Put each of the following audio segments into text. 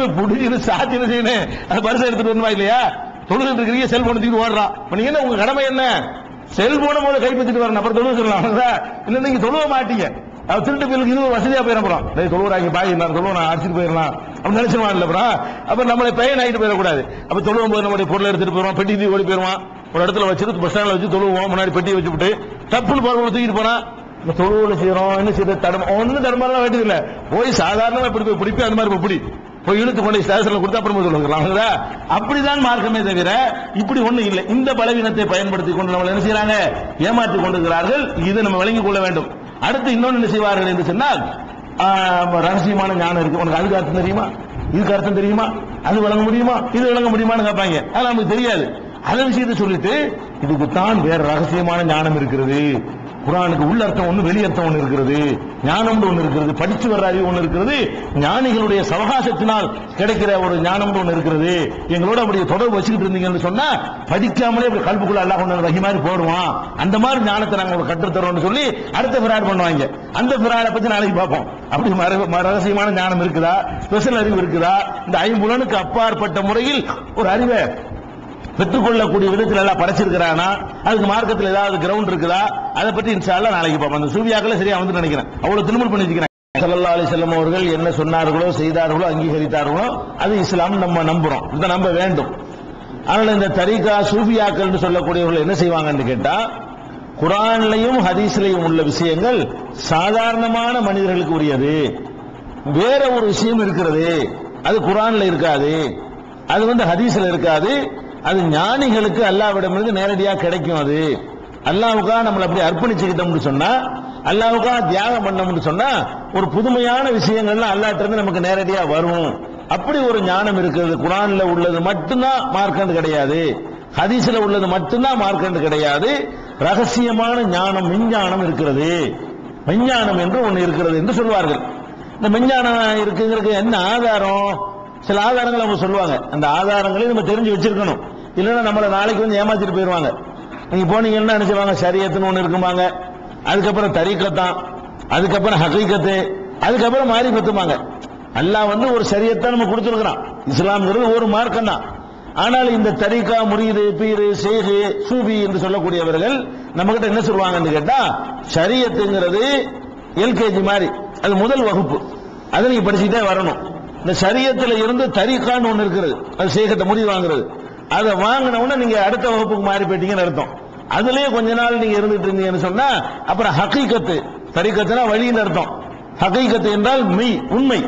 போய் புடிச்சு சாத்தி செய்யணும்? அது பரிசு எடுத்துட்டு வரணுமா இல்லையா? தொழுது இருக்கிறீங்க செல்போன் தூக்கிட்டு ஓடுறான் இப்ப நீங்க என்ன உங்க கடமை என்ன? செல்போனை போல கைப்பற்றிட்டு வரணும் அப்புறம் தொழுவ சொல்லலாம் நீங்க தொழுவ மாட்டீங்க. அவன் திருட்டு பிள்ளைக்கு இது வசதியா போயிடும் அப்புறம். தொழுவுறாங்க பாய் நான் தொழுவ நான் அடிச்சுட்டு போயிடலாம். அப்படின்னு நினைச்சிருவான் இல்ல அப்புறம். அப்ப நம்மளை பையன் ஆகிட்டு போயிடக்கூடாது. அப்ப தொழுவும் போது நம்மளுடைய பொருளை எடுத்துட்டு போயிடுவான் பெட்டி தூக்கி ஓடி போயிருவான் ஒரு இடத்துல வச்சுட்டு பஸ் ஸ்டாண்ட்ல வச்சு தொழுவோம் முன்னாடி பெட்டி வச்சுட்டு டப்புன்னு பொருள் தூக்கிட்டு போனா இந்த தொழுவுல செய்யறோம் என்ன செய்யறது தடம் ஒன்னும் தடமாலாம் வேண்டியது இல்லை போய் சாதாரணமா இப்படி போய் பிடிப்பி அந்த மாதிரி போய் பிடி. போய் இழுத்து கொண்டு ஸ்டேஷன்ல கொடுத்து அப்புறமா சொல்லுங்க அப்படிதான் மார்க்கமே தவிர இப்படி ஒண்ணு இல்லை. இந்த பலவீனத்தை பயன்படுத்தி கொண்டு நம்ம என்ன செய்யறாங்க? ஏமாற்றி கொண்டிருக்கிறார்கள். இதை நம்ம விளங்கிக் கொள்ள வேண்டும். அடுத்து இன்னொன்னு என்ன செய்வார்கள் என்று சொன்னால் ஆஹ், ரகசியமான ஞானம் இருக்கு. உனக்கு அதுக்கு அர்த்தம் தெரியுமா? இதுக்கு அர்த்தம் தெரியுமா? அது விளங்க முடியுமா? இது விளங்க முடியுமான்னு கேட்பாங்க. அது நமக்கு தெரியாது. அந்த விஷயத்தை சொல்லிட்டு இதுக்கு தான் வேற ரகசியமான ஞானம் இருக்கிறது. குரானுக்கு உள்ள அர்த்தம் ஒன்று வெளியர்த்தம் அர்த்தம் இருக்கிறது ஞானம் ஒன்று இருக்கிறது படித்து வர்ற அறிவு ஒன்று இருக்கிறது ஞானிகளுடைய சவகாசத்தினால் கிடைக்கிற ஒரு ஞானம் ஒன்று இருக்கிறது எங்களோட அப்படி தொடர்பு வச்சுக்கிட்டு இருந்தீங்கன்னு சொன்னா படிக்காமலே அப்படி கல்புக்குள்ள அல்லாஹ் கொண்டு வகி மாதிரி போடுவான். அந்த மாதிரி ஞானத்தை நாங்கள் கற்றுத்தரோம்னு சொல்லி அடுத்த பிராட் பண்ணுவாங்க. அந்த பிராடை பத்தி நாளைக்கு பார்ப்போம். அப்படி மர- ரகசியமான ஞானம் இருக்குதா? ஸ்பெஷல் அறிவு இருக்குதா? இந்த ஐம்புலனுக்கு அப்பாற்பட்ட முறையில் ஒரு அறிவை பெற்றுக்கொள்ளக்கூடிய விதத்தில் எல்லாம் படைச்சிருக்கிறானா? அதுக்கு மார்க்கத்தில் ஏதாவது கிரவுண்ட் இருக்குதா? அதை பற்றி இன்ஷால்லாம் நாளைக்கு பார்ப்போம். அந்த சூவியாக்களை சரியா வந்து நினைக்கிறேன். அவ்வளவு திருமல் பண்ணி வச்சுக்கிறேன் சல்லா அலி செல்லம் அவர்கள் என்ன சொன்னார்களோ செய்தார்களோ அங்கீகரித்தார்களோ அது இஸ்லாம் நம்ம நம்புறோம். இதை நம்ப வேண்டும். ஆனால் இந்த தரிகா சூஃபியாக்கள் சொல்லக்கூடியவர்கள் என்ன செய்வாங்கன்னு கேட்டா குரான்லையும் ஹதீஸ்லையும் உள்ள விஷயங்கள் சாதாரணமான மனிதர்களுக்கு உரியது. வேற ஒரு விஷயம் இருக்கிறது. அது குரான்ல இருக்காது. அது வந்து ஹதீஸ்ல இருக்காது. அது ஞானிகளுக்கு அல்லாவிடமிருந்து நேரடியாக கிடைக்கும் அது. அல்லாவுக்காக நம்மளை அப்படி அர்ப்பணிச்சுக்கிட்டோம்னு சொன்னா அல்லாவுக்காக தியாகம் பண்ணோம்னு சொன்னா ஒரு புதுமையான விஷயங்கள்லாம் அல்லாட்ட இருந்து நமக்கு நேரடியாக வரும். அப்படி ஒரு ஞானம் இருக்கிறது. குரான்ல உள்ளது மட்டும்தான் மார்க்கண்டு கிடையாது. ஹதீஸ்ல உள்ளது மட்டும்தான் மார்க்கண்டு கிடையாது. ரகசியமான ஞானம் விஞ்ஞானம் இருக்கிறது. விஞ்ஞானம் என்று ஒன்று இருக்கிறது என்று சொல்வார்கள். இந்த விஞ்ஞானம் இருக்குங்கிறதுக்கு என்ன ஆதாரம்? சில ஆதாரங்கள் அவங்க சொல்லுவாங்க. அந்த ஆதாரங்களையும் நம்ம தெரிஞ்சு வச்சிருக்கணும். இல்லைன்னா நம்மளை நாளைக்கு வந்து ஏமாத்திட்டு போயிடுவாங்க நீங்க போனீங்கன்னா நினைச்சுவாங்க சரியத்துன்னு ஒன்று இருக்குமாங்க அதுக்கப்புறம் தரீக்கத்தான் அதுக்கப்புறம் ஹகீக்கத்து அதுக்கப்புறம் மாறி பத்துமாங்க அல்லாஹ் வந்து ஒரு சரியத்தை நம்ம கொடுத்துருக்கிறான். இஸ்லாம்ங்கிறது ஒரு மார்க்கம் தான். ஆனால் இந்த தரீக்கா முரீது பீரு சேகு சூபி என்று சொல்லக்கூடியவர்கள் நம்ம கிட்ட என்ன சொல்லுவாங்கன்னு கேட்டா சரியத்துங்கிறது எல்கேஜி மாதிரி அது முதல் வகுப்பு. அதை நீங்க படிச்சுட்டே வரணும். இந்த சரியத்தில் இருந்து தரீக்கான்னு ஒண்ணு இருக்கிறது அது சேகத்தை முடிவு வாங்குறது. அதை வாங்கினவுடனே நீங்க அடுத்த வகுப்புக்கு மாறி போயிட்டீங்கன்னு அர்த்தம். அதுலயே கொஞ்ச நாள் நீங்க இருந்துட்டு இருந்தீங்கன்னு சொன்னா அப்புறம் ஹக்கீக்கத்து தரிக்கத்துனா வழின்னு அர்த்தம். ஹக்கீக்கத்து என்றால் மெய் உண்மை.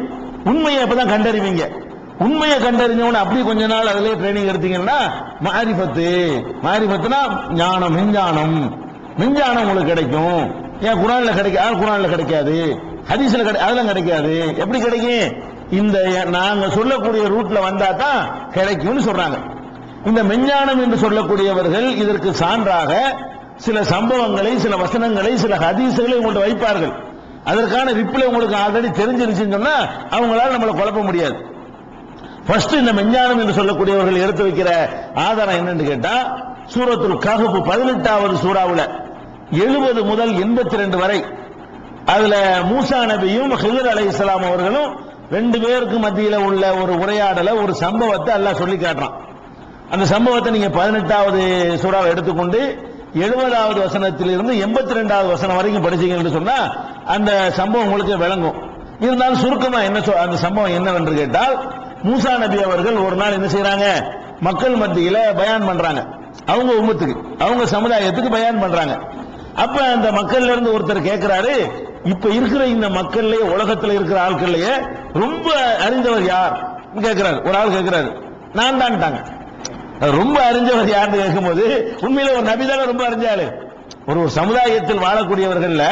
உண்மையை அப்பதான் கண்டறிவீங்க. உண்மையை கண்டறிஞ்சவன அப்படி கொஞ்ச நாள் அதுலயே ட்ரைனிங் எடுத்தீங்கன்னா மாரிபத்து. மாரிபத்துனா ஞானம் மிஞ்ஞானம் மிஞ்ஞானம் உங்களுக்கு கிடைக்கும். ஏன் குரான்ல கிடைக்க குரான்ல கிடைக்காது. ஹதீஸ்ல கிடை அதெல்லாம் கிடைக்காது. எப்படி கிடைக்கும்? இந்த நாங்க சொல்லக்கூடிய ரூட்ல வந்தா தான் கிடைக்கும்னு சொல்றாங்க. இந்த மெஞ்ஞானம் என்று சொல்லக்கூடியவர்கள் இதற்கு சான்றாக சில சம்பவங்களை சில வசனங்களை சில ஹதீசுகளை உங்கள்ட்ட வைப்பார்கள். அதற்கான ரிப்ளை உங்களுக்கு ஆல்ரெடி தெரிஞ்சிருச்சுன்னு சொன்னா அவங்களால நம்மளை குழப்ப முடியாது. ஃபர்ஸ்ட் இந்த மெஞ்ஞானம் என்று சொல்லக்கூடியவர்கள் எடுத்து வைக்கிற ஆதாரம் என்னன்னு கேட்டா சூரத்துல் கஹப் பதினெட்டாவது சூறாவுல எழுபது முதல் எண்பத்தி ரெண்டு வரை அதுல மூசா நபியும் ஹிதர் அலை இஸ்லாம் அவர்களும் ரெண்டு பேருக்கு மத்தியில் உள்ள ஒரு உரையாடலை ஒரு சம்பவத்தை அல்லாஹ் சொல்லி காட்டுறான். அந்த சம்பவத்தை நீங்க பதினெட்டாவது சூறாவை எடுத்துக்கொண்டு எழுபதாவது வசனத்திலிருந்து எண்பத்தி ரெண்டாவது வசனம் வரைக்கும் படிச்சீங்கன்னு சொன்னா அந்த சம்பவம் உங்களுக்கு விளங்கும். இருந்தாலும் சுருக்கமா என்ன அந்த சம்பவம் என்னவென்று கேட்டால் மூசா நபி அவர்கள் ஒரு நாள் என்ன செய்கிறாங்க மக்கள் மத்தியில பயான் பண்றாங்க. அவங்க உமத்துக்கு அவங்க சமுதாயத்துக்கு பயான் பண்றாங்க. அப்ப அந்த மக்கள்ல இருந்து ஒருத்தர் கேட்கிறாரு இப்ப இருக்கிற இந்த மக்கள்லயே உலகத்துல இருக்கிற ஆட்கள்லயே ரொம்ப அறிந்தவர் யார்? கேட்கிறாரு ஒரு ஆள் கேட்கிறாரு நான் தான்ட்டாங்க ரொம்ப அறிஞ்சவர் யாருன்னு கேட்கும்போது உண்மையில ஒரு நபிதான ரொம்ப அறிஞ்சாளு. ஒரு ஒரு சமுதாயத்தில் வாழக்கூடியவர்கள்ல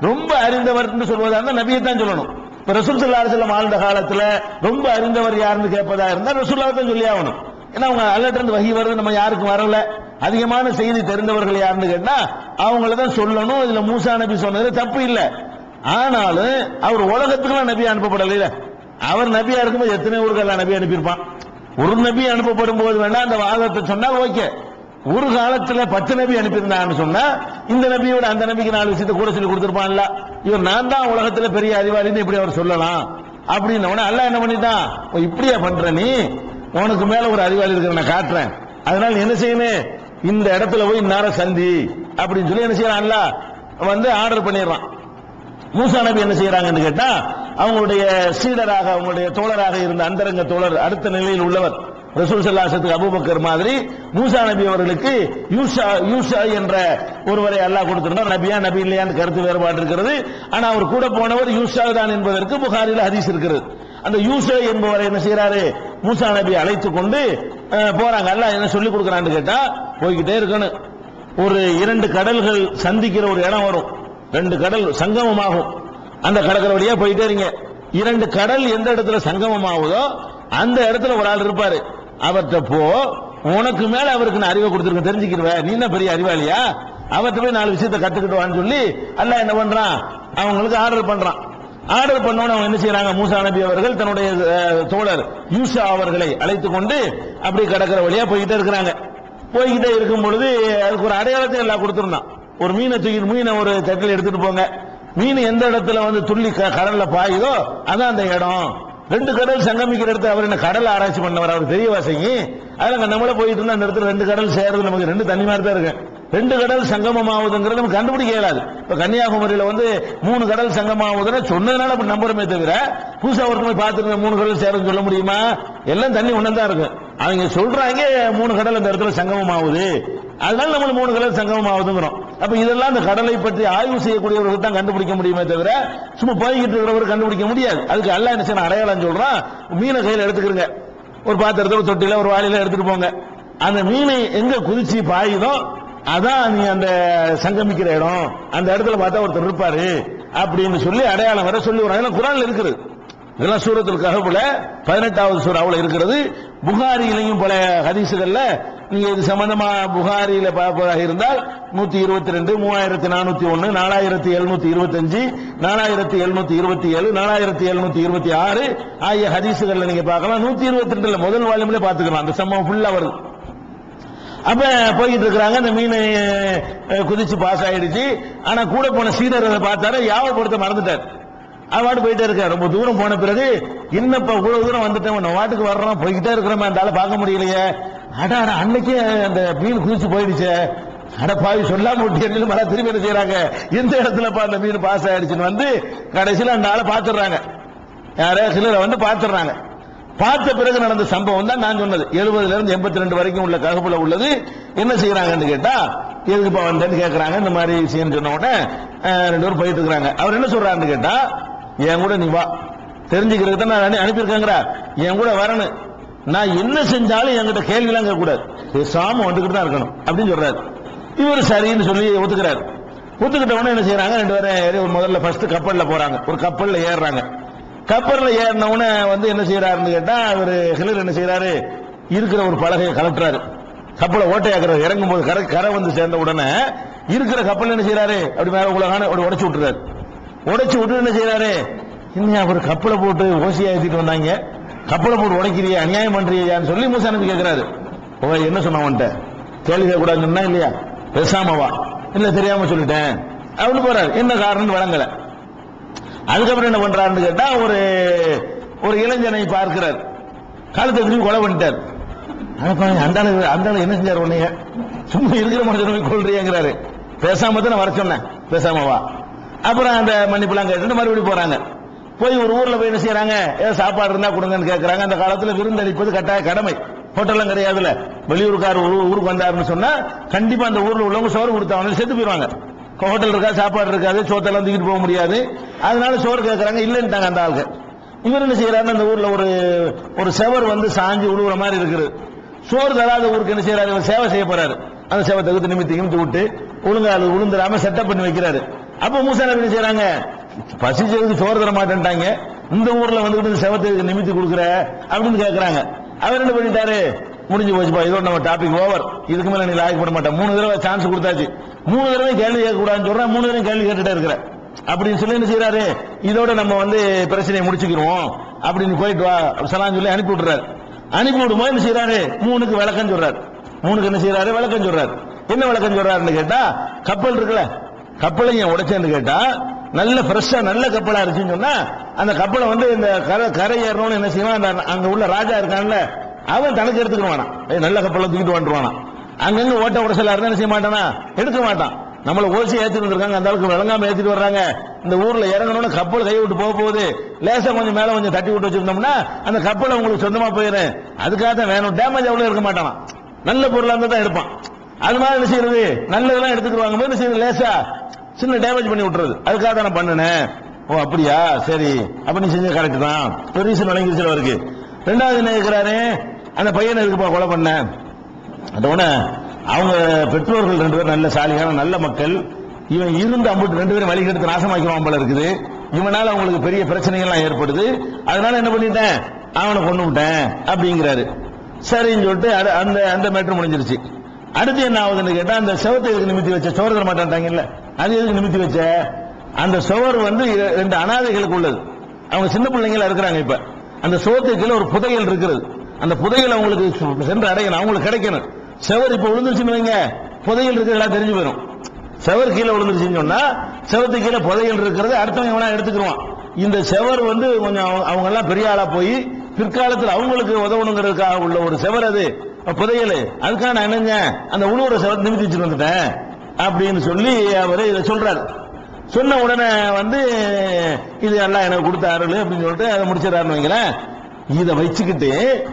ரொம்ப அறிந்தவர் சொல்வதா இருந்தா நபியை தான் சொல்லணும். இப்ப ரசூல் செல்லம் வாழ்ந்த காலத்துல ரொம்ப அறிந்தவர் யாருன்னு கேட்பதா இருந்தா ரசூல்லா தான் சொல்லி ஆகணும். ஏன்னா அவங்க அல்லட்ட வகி வருது நம்ம யாருக்கும் வரல. அதிகமான செய்தி தெரிந்தவர்கள் யாருன்னு கேட்டா அவங்கள தான் சொல்லணும். இதுல மூசா நபி சொன்னது தப்பு இல்லை. ஆனாலும் அவர் உலகத்துக்குலாம் நபி அனுப்பப்படலையில. அவர் நபியா இருக்கும்போது எத்தனை ஊர்கள் நபி அனுப்பியிருப்பான்? ஒரு நபி அனுப்பப்படும் போது வேணா அந்த வாதத்தை சொன்னா ஓகே. ஒரு காலத்துல பத்து நபி அனுப்பியிருந்தான்னு சொன்னா இந்த நபியோட அந்த நபிக்கு நாலு விஷயத்தை கூட சொல்லி கொடுத்துருப்பான்ல. இவர் நான் தான் உலகத்துல பெரிய அறிவாளின்னு இப்படி அவர் சொல்லலாம். அப்படின்னு அல்ல என்ன பண்ணிட்டான்? இப்படியா பண்ற நீ? உனக்கு மேல ஒரு அறிவாளி இருக்கிற நான் காட்டுறேன். அதனால என்ன செய்யணும்? இந்த இடத்துல போய் இந்நேரம் சந்தி. அப்படின்னு சொல்லி என்ன செய்யறான்ல வந்து ஆர்டர் பண்ணிடுறான். மூசா நபி என்ன செய்யறாங்கன்னு கேட்டா அவங்களுடைய சீடராக அவங்களுடைய தோழராக இருந்த அந்தரங்க தோழர் அடுத்த நிலையில் உள்ளவர் ரசூல் சல்லாசத்துக்கு அபூபக்கர் மாதிரி மூசா நபி அவர்களுக்கு யூஷா யூஷா என்ற ஒருவரை அல்லாஹ் கொடுத்திருந்தார். நபியா நபி இல்லையான்னு கருத்து வேறுபாடு இருக்கிறது. ஆனா அவர் கூட போனவர் யூஷா தான் என்பதற்கு புகாரில் ஹதீஸ் இருக்கிறது. அந்த யூஷா என்பவரை என்ன செய்யறாரு மூசா நபி அழைத்து கொண்டு போறாங்க. அல்லாஹ் என்ன சொல்லி கொடுக்குறான்னு கேட்டா போய்கிட்டே இருக்கணும். ஒரு இரண்டு கடல்கள் சந்திக்கிற ஒரு இடம் வரும். ரெண்டு கடல் சங்கமமாகும். அந்த கடற்கரை வழியா போயிட்டே இருங்க. இரண்டு கடல் எந்த இடத்துல சங்கமம் ஆகுதோ அந்த இடத்துல ஒரு ஆள் இருப்பாரு. அவர்கிட்ட போ. உனக்கு மேல அவருக்கு நான் அறிவை கொடுத்துருக்கேன். தெரிஞ்சுக்கிடுவேன் நீ என்ன பெரிய அறிவாளியா? அவர்கிட்ட போய் நாலு விஷயத்த கத்துக்கிட்டுவான்னு சொல்லி அல்ல என்ன பண்றான்? அவங்களுக்கு ஆர்டர் பண்றான். ஆர்டர் பண்ணோன்னு அவங்க என்ன செய்யறாங்க? மூசா நபி அவர்கள் தன்னுடைய தோழர் யூசா அவர்களை அழைத்து கொண்டு அப்படி கடற்கரை வழியா போய்கிட்டே இருக்கிறாங்க. போய்கிட்டே இருக்கும் பொழுது அதுக்கு ஒரு அடையாளத்தை எல்லாம் கொடுத்துருந்தான். ஒரு மீனை தூக்கி மீனை ஒரு தட்டில் எடுத்துட்டு போங்க. மீன் எந்த இடத்துல வந்து துள்ளி க- கடல்ல பாயுதோ அதான் அந்த இடம். ரெண்டு கடல் சங்கமிக்கிற இடத்துல அவர் என்ன கடல் ஆராய்ச்சி பண்ணவர் அவர் தெரிய வாசகி. அதுல நம்மள போயிட்டு இருந்தா அந்த இடத்துல ரெண்டு கடல் சேர்றது நமக்கு ரெண்டு தண்ணி மாதிரி தான் இருக்கு. ரெண்டு கடல் சங்கமம் ஆகுதுங்கிறது நமக்கு கண்டுபிடிக்க இயலாது. இப்ப கன்னியாகுமரியில வந்து மூணு கடல் சங்கமாவதுன்னா சொன்னதுனால அப்படி நம்புறமே தவிர புதுசா ஒருத்தர் போய் பார்த்துருங்க மூணு கடல் சேரும்னு சொல்ல முடியுமா? எல்லாம் தண்ணி ஒண்ணு தான் இருக்கு. அவங்க சொல்றாங்க மூணு கடல் அந்த இடத்துல சங்கமம் ஆகுது அதனால நம்ம மூணு கடல் சங்கமம் ஆகுதுங்கிறோம் அப்ப இதெல்லாம் அந்த கடலை பற்றி ஆய்வு செய்யக்கூடியவர்கள் தான் கண்டுபிடிக்க முடியுமே தவிர சும்மா போய்கிட்டு இருக்கிறவர் கண்டுபிடிக்க முடியாது. அதுக்கு அல்ல என்ன செய்யணும் அடையாளம் சொல்றான். மீனை கையில் எடுத்துக்கிறங்க ஒரு பாத்திரத்தில் ஒரு தொட்டியில ஒரு வாளியில எடுத்துட்டு போங்க. அந்த மீனை எங்க குதிச்சு பாயுதோ அதான் நீ அந்த சங்கமிக்கிற இடம். அந்த இடத்துல பார்த்தா ஒருத்தர் இருப்பாரு. அப்படின்னு சொல்லி அடையாளம் வர சொல்லி வராங்க குரான்ல இருக்குது. இதெல்லாம் சூரத்தில் கஹபுல பதினெட்டாவது சூறாவில் இருக்கிறது. புகாரியிலையும் பல ஹதீசுகள்ல நீங்க இது சம்பந்தமா புகாரியில பார்ப்பதாக இருந்தால் நூத்தி இருபத்தி ரெண்டு மூவாயிரத்தி நானூத்தி ஒன்னு நாலாயிரத்தி எழுநூத்தி இருபத்தஞ்சு நாலாயிரத்தி எழுநூத்தி இருபத்தி ஏழு நாலாயிரத்தி எழுநூத்தி இருபத்தி ஆறு ஆகிய ஹதீசுகள்ல நீங்க பார்க்கலாம். நூத்தி இருபத்தி ரெண்டுல முதல் வால்யூம்ல பாத்துக்கலாம் அந்த சம்பவம் ஃபுல்லா வருது. அப்ப போய்கிட்டு இருக்கிறாங்க அந்த மீன் குதிச்சு பாஸ் ஆயிடுச்சு. ஆனா கூட போன சீடர் அதை பார்த்தாரு. யாவப்படுத்த மறந்துட்டார். அவன் போயிட்டே இருக்காரு. ரொம்ப தூரம் போன பிறகு இன்னப்ப இவ்வளவு தூரம் வந்துட்டேன். உன்னை வாட்டுக்கு வர்றோம். போய்கிட்டே இருக்கிறோமே. அந்த பார்க்க முடியலையே. அடா அன்னைக்கே அந்த மீன் குதிச்சு போயிடுச்சே. அட பாவி சொல்லாம விட்டு மழை திரும்பி என்ன செய்யறாங்க எந்த இடத்துலப்பா அந்த மீன் பாஸ் ஆயிடுச்சுன்னு வந்து கடைசியில அந்த ஆளை பார்த்துடுறாங்க. யாரே சிலரை வந்து பார்த்துடுறாங்க. பார்த்த பிறகு நடந்த சம்பவம் தான் நான் சொன்னது. எழுபதுல இருந்து எண்பத்தி ரெண்டு வரைக்கும் உள்ள ககப்புல உள்ளது. என்ன செய்யறாங்கன்னு கேட்டா எதுக்குப்பா வந்தேன்னு கேட்கறாங்க இந்த மாதிரி விஷயம் சொன்ன உடனே அஹ், ரெண்டு பேரும் போயிட்டு இருக்கிறாங்க. அவர் என்ன சொல்றாருன்னு கேட்டா என் கூட நீ வா. தெரிஞ்சுக்கிறதுக்கு தான் நான் அனு- அனுப்பியிருக்கேங்கிறா. என் கூட வரணும். நான் என்ன செஞ்சாலும் என்கிட்ட கேள்விலாம் கேட்கக்கூடாது. பேசாம வந்துகிட்டு தான் இருக்கணும் அப்படின்னு சொல்றாரு. இவர் சரின்னு சொல்லி ஒத்துக்கிறாரு. ஒத்துக்கிட்ட உடனே என்ன செய்யறாங்க ரெண்டு பேரும் ஏறி ஒரு முதல்ல ஃபர்ஸ்ட் கப்பல்ல போறாங்க. ஒரு கப்பல்ல ஏறுறாங்க. கப்பல்ல ஏறின உடனே வந்து என்ன செய்யறாருன்னு கேட்டா அவர் ஹிலர் என்ன செய்யறாரு இருக்கிற ஒரு பலகையை கலட்டுறாரு. கப்பலை ஓட்டையாக்குறாரு. இறங்கும் போது கரை கரை வந்து சேர்ந்த உடனே இருக்கிற கப்பல் என்ன செய்யறாரு அப்படி மேல உலகான அப்படி உடைச்சு விட்டுறாரு. உடச்சு விட்டு என்ன செய்யறாரு இன்னும் அவர் கப்பலை போட்டு ஓசியா ஏற்றிட்டு வந்தாங்க. கப்பலை போட்டு உடைக்கிறியா அநியாயம் பண்றியான்னு சொல்லி மூசா நபி கேட்கிறாரு ஓ என்ன சொன்ன உன்ட்ட கேள்வி கேட்கக்கூடாதுன்னு சொன்னா இல்லையா? பேசாமவா இல்ல தெரியாம சொல்லிட்டேன். அப்படின்னு போறாரு. என்ன காரணம்னு வழங்கல அதுக்கப்புறம் என்ன பண்றாருன்னு கேட்டா ஒரு ஒரு இளைஞனை பார்க்கிறார். காலத்தை திரும்பி கொலை பண்ணிட்டார். அந்த ஆளு அந்த என்ன செஞ்சார் உன்னைய? சும்மா இருக்கிற மனுஷன் கொள்றியாங்கிறாரு பேசாம தான் வர சொன்னேன். பேசாம வா. அப்புறம் அந்த மன்னிப்புலாம் கேட்டு மறுபடியும் போறாங்க. போய் ஒரு ஊர்ல போய் என்ன செய்யறாங்க ஏதோ சாப்பாடு இருந்தா கொடுங்கன்னு கேட்கறாங்க அந்த காலத்துல விருந்தளிப்பது கட்டாய கடமை. ஹோட்டல்லாம் கிடையாதுல வெளியூருக்கார் ஒரு ஊருக்கு வந்தாருன்னு சொன்னா கண்டிப்பா அந்த ஊர்ல உள்ளவங்க சோறு கொடுத்தாங்க செத்து போயிருவாங்க. ஹோட்டல் இருக்கா சாப்பாடு இருக்காது சோத்தெல்லாம் தூக்கிட்டு போக முடியாது. அதனால சோறு கேட்கறாங்க இல்லைன்ட்டாங்க அந்த ஆளுக்கு இவர் என்ன செய்யறாரு அந்த ஊர்ல ஒரு ஒரு செவர் வந்து சாஞ்சு உழுவுற மாதிரி இருக்குது. சோறு தராத ஊருக்கு என்ன செய்யறாரு இவர் சேவை செய்ய போறாரு. அந்த சேவை தகுத்து நிமித்தி நிமித்தி விட்டு ஒழுங்கா அது உளுந்துராம செட்டப் பண்ணி வைக்கிறாரு. அப்ப மூசா என்ன செய்யறாங்க பசிச்சதுக்கு சோறு தர மாட்டேன்ட்டாங்க. இந்த ஊர்ல வந்துட்டு செவத்துக்கு நிமித்தி கொடுக்குற அப்படின்னு கேட்கறாங்க அவர் என்ன பண்ணிட்டாரு? முடிஞ்சு போச்சுப்பா இதோட நம்ம டாபிக் ஓவர் இதுக்கு மேல நீ லாய்க்கு பண்ண மாட்டேன் மூணு தடவை சான்ஸ் கொடுத்தாச்சு. மூணு தடவை கேள்வி கேட்க கூடாதுன்னு சொல்றேன். மூணு தடவை கேள்வி கேட்டுட்டே இருக்கிற. அப்படின்னு சொல்லி என்ன செய்யறாரு இதோட நம்ம வந்து பிரச்சனையை முடிச்சுக்கிறோம் அப்படின்னு போயிட்டு வா சலான்னு சொல்லி அனுப்பி விட்டுறாரு. அனுப்பி விடும்போது என்ன செய்யறாரு மூணுக்கு விளக்கம் சொல்றாரு. மூணுக்கு என்ன செய்யறாரு விளக்கம் சொல்றாரு. என்ன விளக்கம் சொல்றாருன்னு கேட்டா கப்பல் இருக்குல்ல கப்பலை ஏன் உடைச்சேன்னு கேட்டா நல்ல ஃப்ரெஷ்ஷா நல்ல கப்பலா இருந்துச்சுன்னு சொன்னா அந்த கப்பலை வந்து இந்த கரை கரை ஏறணும்னு என்ன செய்வான்? அந்த அங்க உள்ள ராஜா இருக்கான்ல அவன் தனக்கு எடுத்துக்கிடுவானா ஏய், நல்ல கப்பலை தூக்கிட்டு வந்துருவானா? அங்கங்க ஓட்ட உடசலா இருந்தா என்ன செய்ய மாட்டானா? எடுக்க மாட்டான். நம்மளை ஓசி ஏத்திட்டு வந்திருக்காங்க அந்த அளவுக்கு விளங்காம ஏத்திட்டு வர்றாங்க. இந்த ஊர்ல இறங்கணும்னு கப்பல் கை விட்டு போக போகுது. லேசா கொஞ்சம் மேல கொஞ்சம் தட்டி விட்டு வச்சிருந்தோம்னா அந்த கப்பலை உங்களுக்கு சொந்தமா போயிடும். அதுக்காக தான் வேணும். டேமேஜ் அவ்வளவு இருக்க மாட்டானா? நல்ல பொருளா இருந்தா தான் எடுப்பான். அது மாதிரி என்ன செய்யறது? நல்லதெல்லாம் எடுத்துக்கிடுவாங்க போது என்ன செய்யறது? லேசா சின்ன டேமேஜ் பண்ணி விட்டுறது. அதுக்காக தான் பண்ணினேன். ஓ அப்படியா? சரி. அப்ப நீ செஞ்ச கரெக்ட் தான். ஒரு ரீசன் வழங்கிருச்சு அவருக்கு. ரெண்டாவது என்ன இருக்கிறாரு அந்த பையனை இருக்குப்பா கொலை பண்ண? அதோட அவங்க பெற்றோர்கள் ரெண்டு பேரும் நல்ல சாலியான நல்ல மக்கள். இவன் இருந்து அம்புட்டு ரெண்டு பேரும் வழிகெடுத்து நாசமாக்கிடுவான் போல இருக்குது. இவனால அவங்களுக்கு பெரிய பிரச்சனைகள்லாம் ஏற்படுது. அதனால என்ன பண்ணிட்டேன்? அவனை கொண்டு விட்டேன் அப்படிங்கிறாரு. சரின்னு சொல்லிட்டு அந்த அந்த மேட்ரு முடிஞ்சிருச்சு. அடுத்து என்ன ஆகுதுன்னு கேட்டா அந்த செவத்தை எதுக்கு நிமித்தி வச்ச? சோறு தர மாட்டான்ட்டாங்கல்ல அது எதுக்கு நிமித்தி வச்ச? அந்த சுவர் வந்து ரெண்டு அனாதைகளுக்கு உள்ளது. அவங்க சின்ன பிள்ளைங்களா இருக்கிறாங்க இப்ப. அந்த சோத்துக்குள்ள கீழே ஒரு புதையல் இருக்கிறது. அந்த புதையல் அவங்களுக்கு சென்று அடையணும். அவங்களுக்கு கிடைக்கணும். செவர் இப்ப விழுந்துருச்சுன்னு வைங்க. புதையல் இருக்கிறதெல்லாம் தெரிஞ்சு போயிடும் செவர் கீழே விழுந்துருச்சுன்னு சொன்னா செவத்து கீழே புதையல் இருக்கிறது அடுத்தவங்க எவனா எடுத்துக்கிடுவான் இந்த செவர் வந்து கொஞ்சம் அவங்க எல்லாம் பெரிய ஆளா போய் பிற்காலத்தில் அவங்களுக்கு உதவணுங்கிறதுக்காக உள்ள ஒரு செவர் அது. புதையல். அதுக்காக நான் என்னங்க அந்த உழுவுற செவர் நிமித்தி வச்சுட்டு வந்துட்டேன். அப்படின்னு சொல்லி அவர் இதை சொல்றாரு. சொன்ன உடனே வந்து இது எல்லாம் எனக்கு கொடுத்த அருள் அப்படின்னு சொல்லிட்டு அதை முடிச்சிடறாருன்னு வைங்களேன். இதை வச்சுக்கிட்டு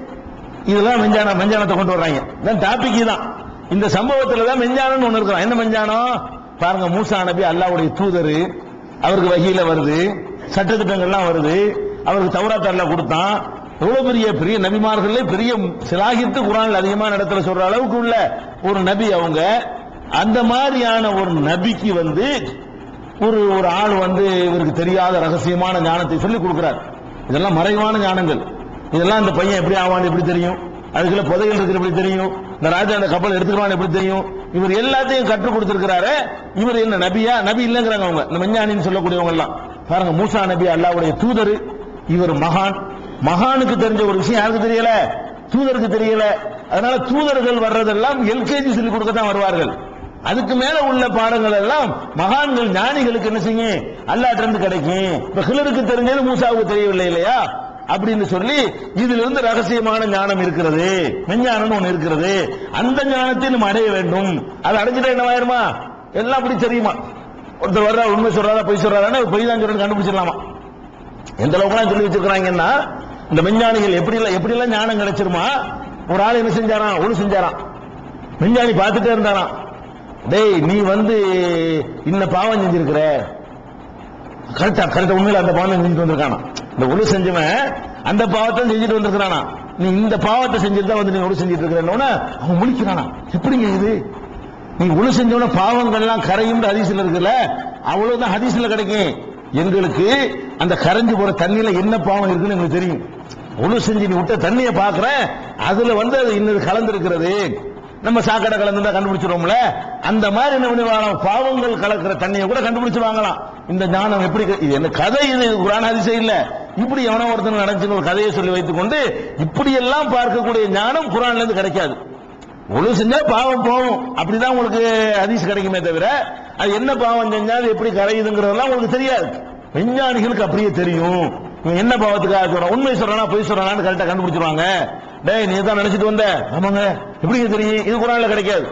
இதெல்லாம் மெஞ்சானம் மெஞ்சானத்தை கொண்டு வர்றாங்க. இதான் டாபிக் தான் இந்த சம்பவத்தில் தான் மெஞ்சானம்னு ஒன்று இருக்கிறான். என்ன மெஞ்சானம் பாருங்க மூசா நபி அல்லாவுடைய தூதர். அவருக்கு வகையில் வருது. சட்டத்திட்டங்கள்லாம் வருது. அவருக்கு தௌராத் கொடுத்தான். எவ்வளவு பெரிய பெரிய நபிமார்களே பெரிய சிலாகித்து குரான் அதிகமா நடத்துற சொல்ற அளவுக்கு உள்ள ஒரு நபி அவங்க. அந்த மாதிரியான ஒரு நபிக்கு வந்து ஒரு ஒரு ஆள் வந்து இவருக்கு தெரியாத ரகசியமான ஞானத்தை சொல்லி கொடுக்கிறார். இதெல்லாம் மறைவான ஞானங்கள். இதெல்லாம் இந்த பையன் எப்படி ஆவான்னு எப்படி தெரியும்? அதுக்குள்ள புதைகள் இருக்கிற எப்படி தெரியும்? இந்த ராஜா அந்த கப்பல் எடுத்துக்கிறான்னு எப்படி தெரியும்? இவர் எல்லாத்தையும் கற்றுக் கொடுத்திருக்கிறாரு. இவர் என்ன நபியா? நபி இல்லைங்கிறாங்க அவங்க. இந்த மெஞ்ஞானின்னு சொல்லக்கூடியவங்க எல்லாம் பாருங்க மூசா நபி அல்லாவுடைய தூதர். இவர் மகான். மகானுக்கு தெரிஞ்ச ஒரு விஷயம் யாருக்கு தெரியல? தூதருக்கு தெரியல. அதனால தூதர்கள் வர்றதெல்லாம் எல்கேஜி சொல்லி கொடுக்க தான் வருவார்கள். அதுக்கு மேல உள்ள பாடங்கள் எல்லாம் மகான்கள் ஞானிகளுக்கு என்ன செய்யும்? அல்லாட்ட இருந்து கிடைக்கும். இப்ப ஹிலருக்கு தெரிஞ்சது மூசாவுக்கு தெரியவில்லை இல்லையா? அப்படின்னு சொல்லி இதுல இருந்து ரகசியமான ஞானம் இருக்கிறது. மெஞ்ஞானம் ஒண்ணு இருக்கிறது. அந்த ஞானத்தை நம்ம அடைய வேண்டும். அதை அடைஞ்சிட்டா என்னவாயிருமா? எல்லாம் அப்படி தெரியுமா? ஒருத்தர் வர்றா உண்மை சொல்றாரா பொய் சொல்றாரா பொய் தான் சொல்றது கண்டுபிடிச்சிடலாமா? எந்த அளவுக்கு சொல்லி வச்சிருக்கிறாங்கன்னா இந்த விஞ்ஞானிகள் எப்படி எல்லாம் எப்படி எல்லாம் ஞானம் கிடைச்சிருமா? ஒரு ஆள் என்ன செஞ்சாராம் ஒண்ணு செஞ்சாராம் விஞ்ஞானி பார்த்துட்டே இருந்தாராம் டேய் நீ வந்து இன்ன பாவம் செஞ்சிருக்கிற. கரெக்டா கரெக்டா உண்மையில அந்த பாவம் செஞ்சுட்டு வந்திருக்கானா? இந்த ஒழு செஞ்சவன் அந்த பாவத்தை செஞ்சுட்டு வந்திருக்கிறானா? நீ இந்த பாவத்தை செஞ்சுட்டு தான் வந்து நீ ஒழு செஞ்சுட்டு இருக்கிறேன்னு அவன் முழிக்கிறானா? எப்படிங்க இது? நீ ஒழு செஞ்சவன பாவங்கள்லாம் கரையும் ஹதீஸ்ல இருக்குல்ல? அவ்வளவுதான் ஹதீஸ்ல கிடைக்கும். எங்களுக்கு அந்த கரைஞ்சு போற தண்ணியில என்ன பாவம் இருக்குன்னு எங்களுக்கு தெரியும். ஒழு செஞ்சு நீ விட்ட தண்ணியை பாக்குறேன் அதுல வந்து அது இன்னது கலந்திருக்கிறது. நம்ம சாக்கடை கலந்து கண்டுபிடிச்சிருவோம்ல. அந்த மாதிரி என்ன பண்ணுவாங்க பாவங்கள் கலக்கிற தண்ணியை கூட கண்டுபிடிச்சிருவாங்களாம். இந்த ஞானம் எப்படி க- இது என்ன கதை இது? குரான் அதிசயம் இல்ல. இப்படி எவனோ ஒருத்தன் நடந்துச்சுன்னு ஒரு கதையை சொல்லி வைத்துக் கொண்டு இப்படி எல்லாம் பார்க்கக்கூடிய ஞானம் குரான்ல இருந்து கிடைக்காது. ஒழு செஞ்சா பாவம் போகும். அப்படிதான் உங்களுக்கு ஹதீஸ் கிடைக்குமே தவிர அது என்ன பாவம் செஞ்சா அது எப்படி கரையுதுங்கிறதெல்லாம் உங்களுக்கு தெரியாது. விஞ்ஞானிகளுக்கு அப்படியே தெரியும். என்ன பாவத்துக்காக சொல்றான்? உண்மை சொல்றானா பொய் சொல்றானான்னு கரெக்டா கண்டுபிடிச்சிருவாங்க. டேய் நீ தான் நினைச்சிட்டு வந்த. ஆமாங்க. எப்படி தெரியும்? இது குரான்ல கிடைக்காது.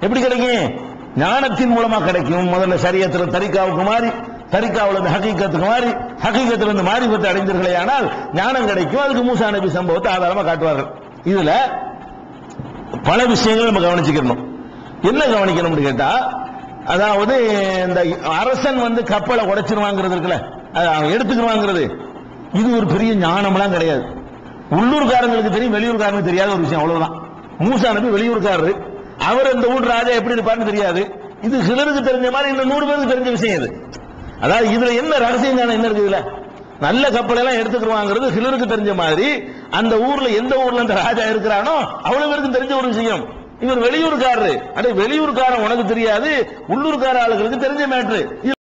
எப்படி கிடைக்கும்? ஞானத்தின் மூலமா கிடைக்கும். முதல்ல சரியத்துல தரிக்காவுக்கு மாறி தரிக்காவில் இருந்து ஹக்கீக்கத்துக்கு மாறி ஹகீக்கத்துல இருந்து மாறிபத்து அடைந்தீர்களே ஆனால் ஞானம் கிடைக்கும். அதுக்கு மூசா நபி சம்பவத்தை ஆதாரமா காட்டுவார்கள். இதுல பல விஷயங்கள் நம்ம கவனிச்சுக்கணும். என்ன கவனிக்கணும்னு கேட்டா அதாவது இந்த அரசன் வந்து கப்பலை உடைச்சிருவாங்கிறது இருக்குல்ல அது இது ஒரு பெரிய ஞானம்லாம் கிடையாது. உள்ளூர்காரங்களுக்கு தெரியும் வெளியூர்காரங்களுக்கு தெரியாத ஒரு விஷயம் அவ்வளவுதான். மூசா நபி வெளியூர்காரரு. அவர் இந்த ஊர் ராஜா எப்படி இருப்பாருன்னு தெரியாது. இது சிலருக்கு தெரிஞ்ச மாதிரி இந்த நூறு பேருக்கு தெரிஞ்ச விஷயம் இது. அதாவது இதுல என்ன ரகசியம் ஞானம் என்ன இருக்குதுல நல்ல கப்பல் எல்லாம் எடுத்துக்கிடுவாங்கிறது சிலருக்கு தெரிஞ்ச மாதிரி அந்த ஊர்ல எந்த ஊர்ல அந்த ராஜா இருக்கிறானோ அவ்வளவு பேருக்கு தெரிஞ்ச ஒரு விஷயம். இவர் வெளியூர்காரரு. அடே வெளியூர்காரன் உனக்கு தெரியாது உள்ளூர்கார ஆளுகளுக்கு தெரிஞ்ச மேட்ரு